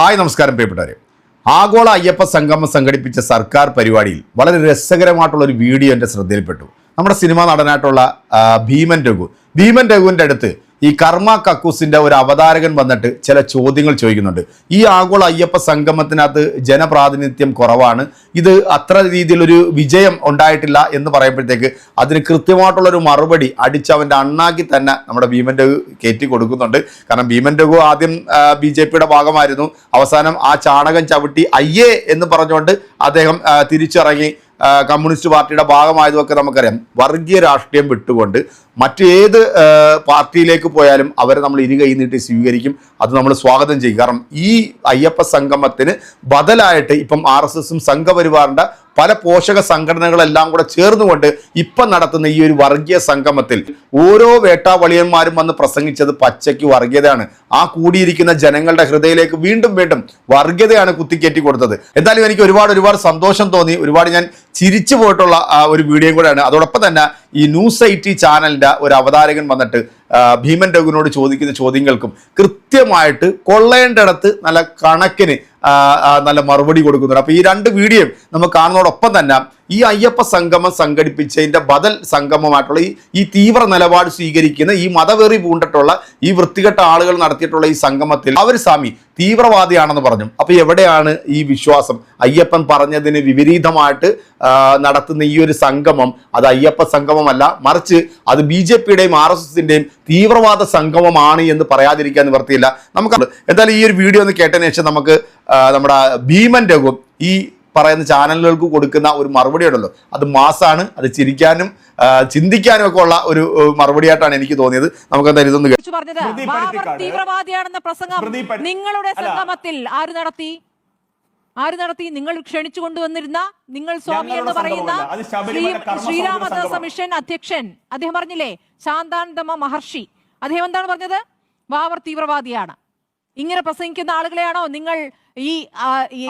Hi നമസ്കാരം പ്രിയപ്പെട്ടവരെ. ആഗോള അയ്യപ്പ സംഗമം സംഘടിപ്പിച്ച സർക്കാർ പരിപാടിയിൽ വളരെ രസകരമായിട്ടുള്ള ഒരു വീഡിയോ എന്റെ ശ്രദ്ധയിൽപ്പെട്ടു. നമ്മുടെ സിനിമാ നടനായിട്ടുള്ള ഭീമൻ രഘു. ഭീമൻ രഘുവിന്റെ അടുത്ത് ഈ കർമ്മ കക്കൂസിന്റെ ഒരു അവതാരകൻ വന്നിട്ട് ചില ചോദ്യങ്ങൾ ചോദിക്കുന്നുണ്ട്. ഈ ആഗോള അയ്യപ്പ സംഗമത്തിനകത്ത് ജനപ്രാതിനിധ്യം കുറവാണ്. ഇത് അത്ര രീതിയിലൊരു വിജയം ഉണ്ടായിട്ടില്ല എന്ന് പറയുമ്പോഴത്തേക്ക് അതിന് കൃത്യമായിട്ടുള്ളൊരു മറുപടി അടിച്ച് അവന്റെ അണ്ണാക്കി തന്നെ നമ്മുടെ ഭീമൻ രഘു കയറ്റി കൊടുക്കുന്നുണ്ട്. കാരണം ഭീമൻ രഘു ആദ്യം ബി ജെ പിയുടെ ഭാഗമായിരുന്നു. അവസാനം ആ ചാണകം ചവിട്ടി അയ്യേ എന്ന് പറഞ്ഞുകൊണ്ട് അദ്ദേഹം തിരിച്ചിറങ്ങി കമ്മ്യൂണിസ്റ്റ് പാർട്ടിയുടെ ഭാഗമായതുമൊക്കെ നമുക്കറിയാം. വർഗീയ രാഷ്ട്രീയം വിട്ടുകൊണ്ട് മറ്റേത് പാർട്ടിയിലേക്ക് പോയാലും അവരെ നമ്മൾ ഇരു കൈ നീട്ടി സ്വീകരിക്കും. അത് നമ്മൾ സ്വാഗതം ചെയ്യും. കാരണം ഈ അയ്യപ്പ സംഗമത്തിന് ബദലായിട്ട് ഇപ്പം ആർ എസ് എസും സംഘപരിവാറിന്റെ പല പോഷക സംഘടനകളെല്ലാം കൂടെ ചേർന്നുകൊണ്ട് ഇപ്പം നടത്തുന്ന ഈ ഒരു വർഗീയ സംഗമത്തിൽ ഓരോ വേട്ടാവളിയന്മാരും വന്ന് പ്രസംഗിച്ചത് പച്ചയ്ക്ക് വർഗീയതയാണ്. ആ കൂടിയിരിക്കുന്ന ജനങ്ങളുടെ ഹൃദയത്തിലേക്ക് വീണ്ടും വീണ്ടും വർഗീയതയാണ് കുത്തിക്കയറ്റി കൊടുത്തത്. എന്തായാലും എനിക്ക് ഒരുപാട് ഒരുപാട് സന്തോഷം തോന്നി. ഒരുപാട് ഞാൻ ചിരിച്ചു പോയിട്ടുള്ള ഒരു വീഡിയോയും കൂടെയാണ്. അതോടൊപ്പം തന്നെ ഈ ന്യൂസ് ഐ ടി ചാനലിന്റെ ഒരു അവതാരകൻ വന്നിട്ട് ഭീമൻ രഘുവിനോട് ചോദിക്കുന്ന ചോദ്യങ്ങൾക്കും കൃത്യമായിട്ട് കൊള്ളേണ്ടിടത്ത് നല്ല കണക്കിന് നല്ല മറുപടി കൊടുക്കുന്നുണ്ട്. അപ്പോൾ ഈ രണ്ട് വീഡിയോയും നമുക്ക് കാണുന്നതോടൊപ്പം തന്നെ ഈ അയ്യപ്പ സംഗമം സംഘടിപ്പിച്ചതിന്റെ ബദൽ സംഗമമായിട്ടുള്ള ഈ ഈ തീവ്ര നിലപാട് സ്വീകരിക്കുന്ന ഈ മതവേറി പൂണ്ടിട്ടുള്ള ഈ വൃത്തികെട്ട ആളുകൾ നടത്തിയിട്ടുള്ള ഈ സംഗമത്തിൽ അവർ സ്വാമി തീവ്രവാദിയാണെന്ന് പറഞ്ഞു. അപ്പോൾ എവിടെയാണ് ഈ വിശ്വാസം? അയ്യപ്പൻ പറഞ്ഞതിന് വിപരീതമായിട്ട് നടത്തുന്ന ഈ ഒരു സംഗമം അത് അയ്യപ്പ സംഗമമല്ല. മറിച്ച് അത് ബി ജെ പിയുടെയും ആർ എസ് എസിന്റെയും തീവ്രവാദ സംഗമമാണ് എന്ന് പറയാതിരിക്കാൻ നിവർത്തിയില്ല. നമുക്ക് എന്തായാലും ഈ ഒരു വീഡിയോ ഒന്ന് കേട്ടതിന് ശേഷം നമുക്ക് നമ്മുടെ ഭീമൻ രഘു ഈ പറയുന്ന ചാനലുകൾക്ക് കൊടുക്കുന്ന ഒരു മറുപടി ഉണ്ടല്ലോ. അത് മാസാണ് അത് ചിരിക്കാനും ചിന്തിക്കാനും ഒക്കെ ഉള്ള ഒരു മറുപടിയായിട്ടാണ് എനിക്ക് തോന്നിയത്. നമുക്ക് എന്തായാലും ഇതൊന്ന് തീവ്രവാദിയാണെന്ന പ്രസംഗം നിങ്ങളുടെ സംഗമത്തിൽ ആര് നടത്തി? ആര് നടത്തി? നിങ്ങൾ ക്ഷണിച്ചു കൊണ്ടുവന്നിരുന്ന നിങ്ങൾ സ്വാമി എന്ന് പറയുന്ന ശ്രീരാമദാസ മിഷൻ അധ്യക്ഷൻ. അദ്ദേഹം പറഞ്ഞില്ലേ ശാന്താനന്ദമ മഹർഷി. അദ്ദേഹം എന്താണ് പറഞ്ഞത്? ബാബർ തീവ്രവാദിയാണ്. ഇങ്ങനെ പ്രസംഗിക്കുന്ന ആളുകളെയാണോ നിങ്ങൾ ഈ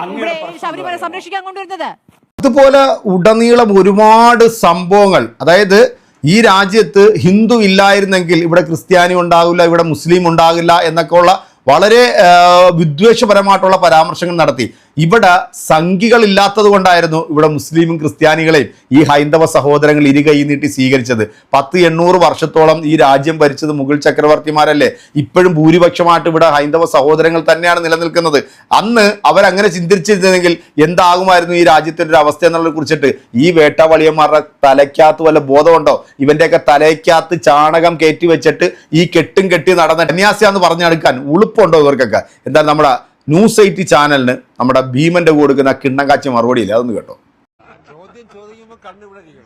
ഇവിടെ ശബരിമല? സംരക്ഷിക്കാൻ കൊണ്ടുവരുന്നത്? അതുപോലെ ഉടനീളം ഒരുപാട് സംഭവങ്ങൾ. അതായത് ഈ രാജ്യത്ത് ഹിന്ദു ഇല്ലായിരുന്നെങ്കിൽ ഇവിടെ ക്രിസ്ത്യാനി ഉണ്ടാകില്ല ഇവിടെ മുസ്ലിം ഉണ്ടാകില്ല എന്നൊക്കെ ഉള്ള വളരെ വിദ്വേഷപരമായിട്ടുള്ള പരാമർശങ്ങൾ നടത്തി. ഇവിടെ സംഖികളില്ലാത്തത് കൊണ്ടായിരുന്നു ഇവിടെ മുസ്ലിമും ക്രിസ്ത്യാനികളെയും ഈ ഹൈന്ദവ സഹോദരങ്ങൾ ഇരുകൈ നീട്ടി സ്വീകരിച്ചത്. പത്ത് എണ്ണൂറ് വർഷത്തോളം ഈ രാജ്യം ഭരിച്ചത് മുഗൾ ചക്രവർത്തിമാരല്ലേ? ഇപ്പോഴും ഭൂരിപക്ഷമായിട്ട് ഇവിടെ ഹൈന്ദവ സഹോദരങ്ങൾ തന്നെയാണ് നിലനിൽക്കുന്നത്. അന്ന് അവരങ്ങനെ ചിന്തിച്ചിരുന്നെങ്കിൽ എന്താകുമായിരുന്നു ഈ രാജ്യത്തിന്റെ ഒരു അവസ്ഥ എന്നുള്ളത് കുറിച്ചിട്ട് ഈ വേട്ടവളിയന്മാരുടെ തലയ്ക്കകത്ത് വല്ല ബോധമുണ്ടോ? ഇവന്റെയൊക്കെ തലയ്ക്കകത്ത് ചാണകം കയറ്റി വെച്ചിട്ട് ഈ കെട്ടും കെട്ടി നടന്ന സന്യാസിയാന്ന് പറഞ്ഞെടുക്കാൻ ഉളുപ്പുണ്ടോ ഇവർക്കൊക്കെ? എന്താ നമ്മുടെ ന്യൂസ് എയ്റ്റി ചാനലിന് നമ്മുടെ ഭീമന്റെ കൊടുക്കുന്ന കിണ്ണം മറുപടി മറുപടിയില്ല അതൊന്ന് കേട്ടോ.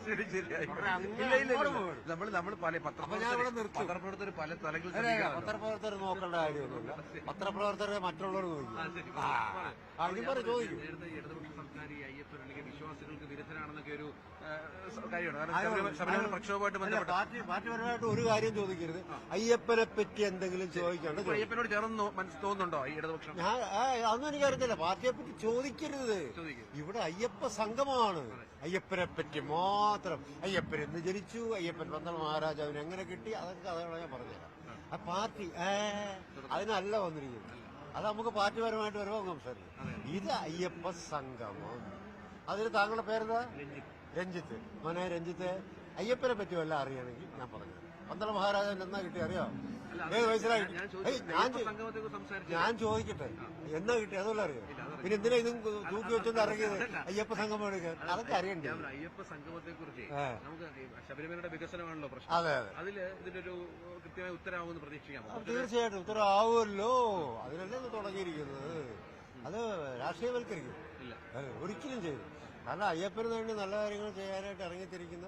ശരി ഇവിടെ നമ്മൾ നമ്മൾ പല പത്രപ്രവർത്തകർ പല തലങ്ങളിൽ. പത്രപ്രവർത്തകർ നോക്കേണ്ട കാര്യമൊന്നുമില്ല. പത്രപ്രവർത്തകരെ മറ്റുള്ളവർ ചോദിക്കും. ഇടതുപക്ഷ സർക്കാർ ഈ അയ്യപ്പൻ അല്ലെങ്കിൽ വിശ്വാസികൾക്ക് വിരുദ്ധനാണെന്നൊക്കെ ഒരു കാര്യമാണ് പ്രക്ഷോഭമായിട്ട് പാർട്ടി പാർട്ടിപരമായിട്ട് ഒരു കാര്യം ചോദിക്കരുത്. അയ്യപ്പനെ പറ്റി എന്തെങ്കിലും ചോദിക്കാണ്ട് അയ്യപ്പനോട് ചേർന്ന് തോന്നുന്നുണ്ടോ ഈ ഇടതുപക്ഷം? അതൊന്നും എനിക്കറിയത്തില്ല. പാർട്ടിയെ പറ്റി ചോദിക്കരുത്. ചോദിക്കും ഇവിടെ അയ്യപ്പ സംഘമാണ്. അയ്യപ്പനെ പറ്റി മാത്രം. അയ്യപ്പൻ എന്ന് ജനിച്ചു അയ്യപ്പൻ പന്തള മഹാരാജാവിന് എങ്ങനെ കിട്ടി? അതൊക്കെ അതാണ് ഞാൻ പറഞ്ഞുതരാം ആ പാർട്ടി അതിനല്ല വന്നിരിക്കുന്നത്. അത് നമുക്ക് പാർട്ടിപരമായിട്ട് വരുമോ സംസാരിക്കും. ഇത് അയ്യപ്പ സംഗമം. അതിന് താങ്കളുടെ പേരെന്താ? രഞ്ജിത്ത്. മോനെ രഞ്ജിത്ത് അയ്യപ്പനെ പറ്റി വല്ല അറിയണമെങ്കിൽ ഞാൻ പറഞ്ഞു പന്തള മഹാരാജാവിന് എന്നാ കിട്ടി അറിയാം? വയസ്സിലാ ഞാൻ ചോദിക്കട്ടെ. എന്നാ കിട്ടി അതല്ല അറിയാം? പിന്നെ എന്തിനാ ഇതും തൂക്കി വെച്ചൊന്നും ഇറങ്ങിയത്? അയ്യപ്പ സംഗമം എടുക്കാൻ അതൊക്കെ അറിയണ്ടേ? അയ്യപ്പ സംഗമത്തെ കുറിച്ച് നമുക്ക് ശബരിമലയുടെ വികസനമാണല്ലോ പ്രശ്നം. അതെ അതെ. അതിൽ ഇതിന്റെ ഒരു കൃത്യമായ ഉത്തരവാകുമെന്ന് പ്രതീക്ഷിക്കാം. തീർച്ചയായിട്ടും ഉത്തരവാകുമല്ലോ. അതിനല്ലേ തുടങ്ങിയിരിക്കുന്നത്? അത് രാഷ്ട്രീയവൽക്കരിക്കും. ഒരിക്കലും ചെയ്തു കാരണം അയ്യപ്പന് വേണ്ടി നല്ല കാര്യങ്ങൾ ചെയ്യാനായിട്ട് ഇറങ്ങിത്തിരിക്കുന്ന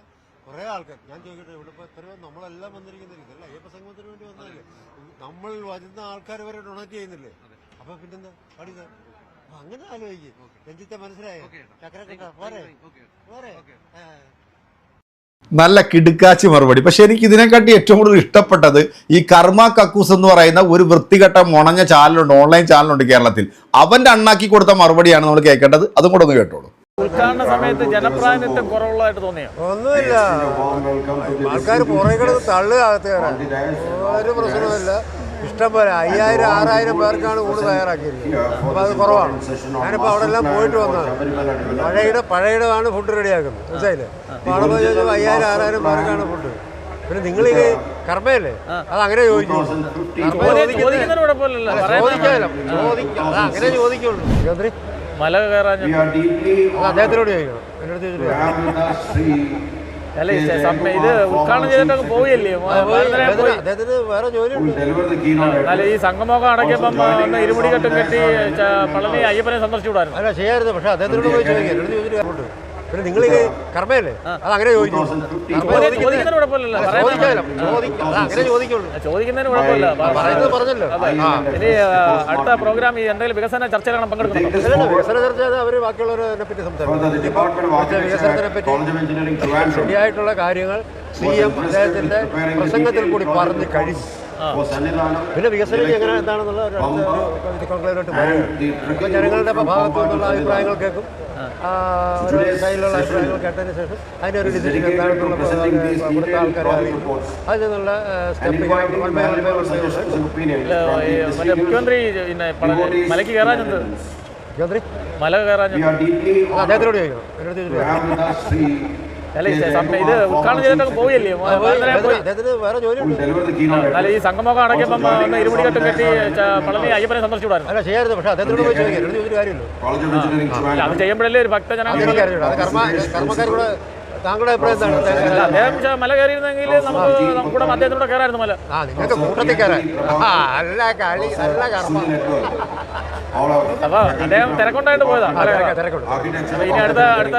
കുറെ ആൾക്കാർ. ഞാൻ ചോദിക്കട്ടെ ഇവിടെ ഇപ്പൊ എത്രയോ നമ്മളെല്ലാം വന്നിരിക്കുന്നില്ല ഇതല്ല? അയ്യപ്പ സംഗമത്തിന് വേണ്ടി വന്നതല്ലേ? നമ്മൾ വരുന്ന ആൾക്കാർ വരെ ഡൊണേറ്റ് ചെയ്യുന്നില്ലേ? അപ്പൊ പിന്നെന്താ? പഠിക്ക അങ്ങനെ ആലോചിക്കും. രഞ്ജിത്തെ മനസ്സിലായോ? ഓക്കേ. ചക്രക്കട്ട പോരെ? പോരെ? നല്ല കിടുക്കാച്ചി മറുപടി. പക്ഷെ എനിക്ക് ഇതിനെക്കാട്ടി ഏറ്റവും കൂടുതൽ ഇഷ്ടപ്പെട്ടത് ഈ കർമ്മ കക്കൂസ് എന്ന് പറയുന്ന ഒരു വൃത്തികെട്ട മുണഞ്ഞ ചാനലുണ്ട് ഓൺലൈൻ ചാനലുണ്ട് കേരളത്തിൽ. അവന്റെ അണ്ണാക്കി കൊടുത്ത മറുപടിയാണ് നമ്മൾ കേൾക്കേണ്ടത്. അതും കൂടെ ഒന്ന് കേട്ടോളൂ. ഉദ്ഘാടന സമയത്ത് ജനപ്രാതിനിധ്യം കുറവുള്ളതായിട്ട് തോന്നിയോ? ഒന്നുമില്ല. ആൾക്കാർ പുറകെ കിടന്ന് തള്ളുക അകത്ത് കയറാൻ. ഒരു പ്രശ്നമില്ല ഇഷ്ടം പോലെ അയ്യായിരം ആറായിരം പേർക്കാണ് ഊണ് തയ്യാറാക്കിയിരിക്കുന്നത്. അപ്പോൾ അത് കുറവാണ്. ഞാനിപ്പോൾ അവിടെ എല്ലാം പോയിട്ട് വന്നതാണ്. പഴയുടെ പഴയിടമാണ് ഫുഡ് റെഡിയാക്കുന്നത് മനസ്സിലായില്ലേ? അപ്പോൾ അവിടെ പോയി ചോദിച്ചപ്പോൾ അയ്യായിരം ആറായിരം പേർക്കാണ് ഫുഡ് പിന്നെ നിങ്ങൾ ഈ കർമ്മയല്ലേ? അത് അങ്ങനെ ചോദിക്കും. ചോദിക്കാമല്ലോ ചോദിക്കാം. അത് അങ്ങനെ ചോദിക്കുള്ളൂ മല കയറാൻ അദ്ദേഹത്തിനോട് ചോദിക്കണം. എന്നോട് ചോദിച്ചിട്ട് അല്ല ഇത് ഉദ്ഘാടനം ചെയ്തിട്ടൊക്കെ പോവുകയല്ലേ അല്ല അദ്ദേഹത്തിന് വേറെ ജോലിയുണ്ട് എന്നാലും ഈ സംഗമൊക്കെ അടക്കിയപ്പം ഒന്ന് ഇരുമുടി കെട്ടും കെട്ടി പളനി അയ്യപ്പനെ സന്ദർശിച്ചു അല്ല ചെയ്യായിരുന്നു പക്ഷെ അദ്ദേഹത്തിനോട് പോയി ചോദിക്കാം. പിന്നെ നിങ്ങൾ കർമ്മയല്ലേ അത് അങ്ങനെ ചോദിച്ചു കർമ്മ ചോദിക്കുന്നത് ചോദിക്കുന്നതിന് കുഴപ്പമില്ലല്ലോ. പറയുന്നത് ചോദിക്കാമല്ലോ. ചോദിക്കാം അത് അങ്ങനെ ചോദിക്കുള്ളൂ. ചോദിക്കുന്നതിന് കുഴപ്പമില്ല. പ- പറയുന്നത് പറഞ്ഞല്ലോ. ആ. ഇനി ആ, അടുത്ത പ്രോഗ്രാം ഈ എന്തെങ്കിലും വികസന ചർച്ചയിലാണ് പങ്കെടുക്കുന്നത്. അല്ലല്ല, വികസന ചർച്ച അവർ ബാക്കിയുള്ളവരെ പറ്റി സംസാരിക്കും. വികസനത്തിനെ പറ്റി ശരിയായിട്ടുള്ള കാര്യങ്ങൾ സി എം അദ്ദേഹത്തിന്റെ പ്രസംഗത്തിൽ കൂടി പറഞ്ഞു കഴിഞ്ഞു. പിന്നെ വികസനം എങ്ങനെ എന്താണെന്നുള്ള കോൺക്ലേവിലോട്ട് പറയും ജനങ്ങളുടെ ഭാഗത്തു നിന്നുള്ള അഭിപ്രായങ്ങൾ കേൾക്കും. സൈഡിലുള്ള അഭിപ്രായങ്ങൾ കേട്ടതിന് ശേഷം അതിന്റെ ഒരു ഡിസിഷൻ എന്താണെന്നുള്ള ആൾക്കാരെ അതിൽ നിന്നുള്ള മറ്റേ മുഖ്യമന്ത്രി പിന്നെ മലയ്ക്ക് മുഖ്യമന്ത്രി മല കയറാൻ അദ്ദേഹത്തിനോട് ചോദിക്കണം എന്നോട് ചോദിച്ചിട്ട് അല്ല ഈ സംഗമൊക്കെ ഇത് ഉദ്ഘാടനം ചെയ്തിട്ടൊക്കെ പോവുകയല്ലേ മലനിര പോയി. അദ്ദേഹത്തിന് വേറെ ജോലിയുണ്ട് എന്നാലും ഈ സംഗമമൊക്കെ അടയ്ക്കുമ്പം ഒന്ന് ഇരുമുടി കെട്ടും പളനി അയ്യപ്പനെ അല്ല, അത് ചെയ്യുമ്പോഴല്ലേ ഒരു ഭക്തജനങ്ങൾ അതെനിക്ക് അറിയില്ല അത് കർമ്മ താങ്കളുടെ അഭിപ്രായം എന്താണ് അദ്ദേഹം ച- മല കയറിയിരുന്നെങ്കിൽ നമുക്ക് അദ്ദേഹത്തിനൂടെ കയറായിരുന്നു മല ആ നിങ്ങൾക്ക് കൂട്ടത്തിൽ കയറാൻ ആ, അല്ല കളി അല്ല കർമ്മ അപ്പൊ അദ്ദേഹം തിരക്കൊണ്ടായിട്ട് പോയതാ മല കയറാൻ തിരക്കുണ്ട് അപ്പൊ ഇനി അടുത്ത അടുത്ത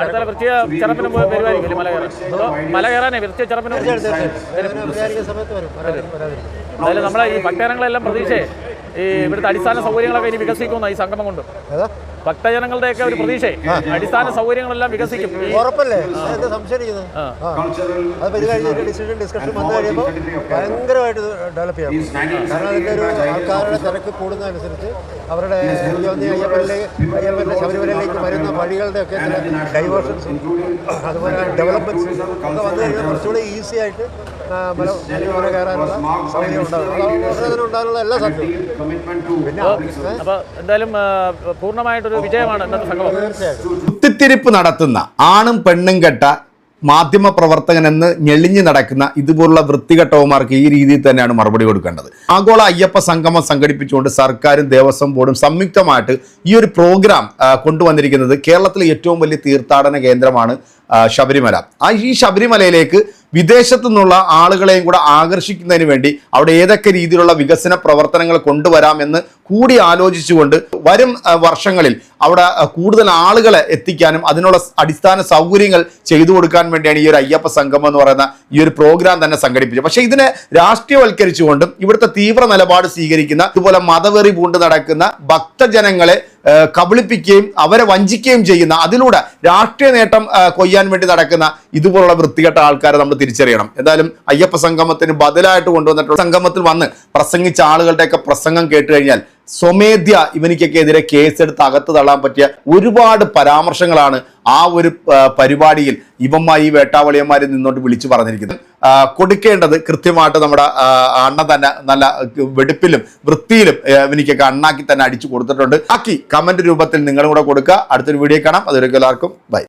അടുത്ത വൃത്തിയ ചെറുപ്പിനും പോയി വരുമായിരിക്കും മല കയറാൻ അതോ മല കയറാനേ വൃത്തിയ ചെറുപ്പിനും വിചാരിക്കുന്ന സമയത്ത് വരും വരാതിരിക്കും വരാതിരിക്കും എന്തായാലും നമ്മളെ ഈ ഭക്തജനങ്ങളെല്ലാം പ്രതീക്ഷയെ ഈ ഇവിടുത്തെ അടിസ്ഥാന സൗകര്യങ്ങളൊക്കെ ഇനി വികസിക്കുന്ന ഈ സംഗമം കൊണ്ട് ഏതാ ഭക്തജനങ്ങളുടെയൊക്കെ ഒരു പ്രതീക്ഷയെ. അടിസ്ഥാന സൗകര്യങ്ങളെല്ലാം വികസിക്കും. ഉറപ്പല്ലേ? സംശയിക്കുന്നത്? ഡിസ്കഷൻ വന്നു കഴിയുമ്പോൾ ഭയങ്കരമായിട്ട് ഡെവലപ്പ് ചെയ്യാം. കാരണം അതിന്റെ ഒരു ആൾക്കാരുടെ തിരക്ക് കൂടുന്നതനുസരിച്ച് അവരുടെ അയ്യപ്പനിലേക്ക് അയ്യപ്പന്റെ ശബരിമലയിലേക്ക് വരുന്ന വഴികളുടെ ഒക്കെ ചില ഡൈവേർഷൻസ് അതുപോലെ ഡെവലപ്മെന്റ് ഒക്കെ വന്നു കഴിഞ്ഞാൽ കുറച്ചുകൂടി ഈസി ആയിട്ട് ആ, മല മല കയറാനുള്ള സൗകര്യം അത് ഉണ്ടാകാനുള്ള എല്ലാ സാധ്യതയും പിന്നെ ഏ? അപ്പൊ എന്തായാലും ആ, പൂർണമായിട്ടൊരു വിജയമാണ് ഇന്നത്തെ സംഗമം. തീർച്ചയായിട്ടും കുത്തിത്തിരിപ്പ് നടത്തുന്ന ആണും പെണ്ണും കെട്ട മാധ്യമ പ്രവർത്തകൻ എന്ന് ഞെളിഞ്ഞു നടക്കുന്ന ഇതുപോലുള്ള വൃത്തികെട്ടവന്മാർക്ക് ഈ രീതിയിൽ തന്നെയാണ് മറുപടി കൊടുക്കേണ്ടത്. ആഗോള അയ്യപ്പ സംഗമം സംഘടിപ്പിച്ചുകൊണ്ട് സർക്കാരും ദേവസ്വം ബോർഡും സംയുക്തമായിട്ട് ഈ ഒരു പ്രോഗ്രാം കൊണ്ടുവന്നിരിക്കുന്നത് കേരളത്തിലെ ഏറ്റവും വലിയ തീർത്ഥാടന കേന്ദ്രമാണ് ശബരിമല. ആ ഈ ശബരിമലയിലേക്ക് വിദേശത്തു നിന്നുള്ള ആളുകളെയും കൂടെ ആകർഷിക്കുന്നതിന് വേണ്ടി അവിടെ ഏതൊക്കെ രീതിയിലുള്ള വികസന പ്രവർത്തനങ്ങൾ കൊണ്ടുവരാമെന്ന് കൂടി ആലോചിച്ചുകൊണ്ട് വരും വർഷങ്ങളിൽ അവിടെ കൂടുതൽ ആളുകളെ എത്തിക്കാനും അതിനുള്ള അടിസ്ഥാന സൗകര്യങ്ങൾ ചെയ്തു കൊടുക്കാൻ വേണ്ടിയാണ് ഈ ഒരു അയ്യപ്പ സംഗമം എന്ന് പറയുന്ന ഈ ഒരു പ്രോഗ്രാം തന്നെ സംഘടിപ്പിച്ചത്. പക്ഷേ ഇതിനെ രാഷ്ട്രീയവൽക്കരിച്ചുകൊണ്ടും ഇവിടുത്തെ തീവ്ര നിലപാട് സ്വീകരിക്കുന്ന ഇതുപോലെ മതവെറി പൂണ്ട് നടക്കുന്ന ഭക്തജനങ്ങളെ കബളിപ്പിക്കുകയും അവരെ വഞ്ചിക്കുകയും ചെയ്യുന്ന അതിലൂടെ രാഷ്ട്രീയ നേട്ടം കൊയ്യാൻ വേണ്ടി നടക്കുന്ന ഇതുപോലുള്ള വൃത്തികെട്ട ആൾക്കാരെ നമ്മൾ തിരിച്ചറിയണം. എന്തായാലും അയ്യപ്പ സംഗമത്തിന് ബദലായിട്ട് കൊണ്ടുവന്നിട്ടുള്ള സംഗമത്തിൽ വന്ന് പ്രസംഗിച്ച ആളുകളുടെയൊക്കെ പ്രസംഗം കേട്ട് കഴിഞ്ഞാൽ സ്വമേധ്യ ഇവനിക്കൊക്കെ എതിരെ കേസെടുത്ത് അകത്ത് തള്ളാൻ പറ്റിയ ഒരുപാട് പരാമർശങ്ങളാണ് ആ ഒരു പരിപാടിയിൽ ഇവന്മാരി വേട്ടാവളിയന്മാരിൽ നിന്നോട്ട് വിളിച്ചു പറഞ്ഞിരിക്കുന്നത്. കൊടുക്കേണ്ടത് കൃത്യമായിട്ട് നമ്മുടെ അണ്ണ തന്നെ നല്ല വെടുപ്പിലും വൃത്തിയിലും ഇവനിക്കൊക്കെ അണ്ണാക്കി തന്നെ അടിച്ചു കൊടുത്തിട്ടുണ്ട്. ബാക്കി കമന്റ് രൂപത്തിൽ നിങ്ങളും കൂടെ കൊടുക്കുക. അടുത്തൊരു വീഡിയോ കാണാം. അതൊരു എല്ലാവർക്കും ബൈ.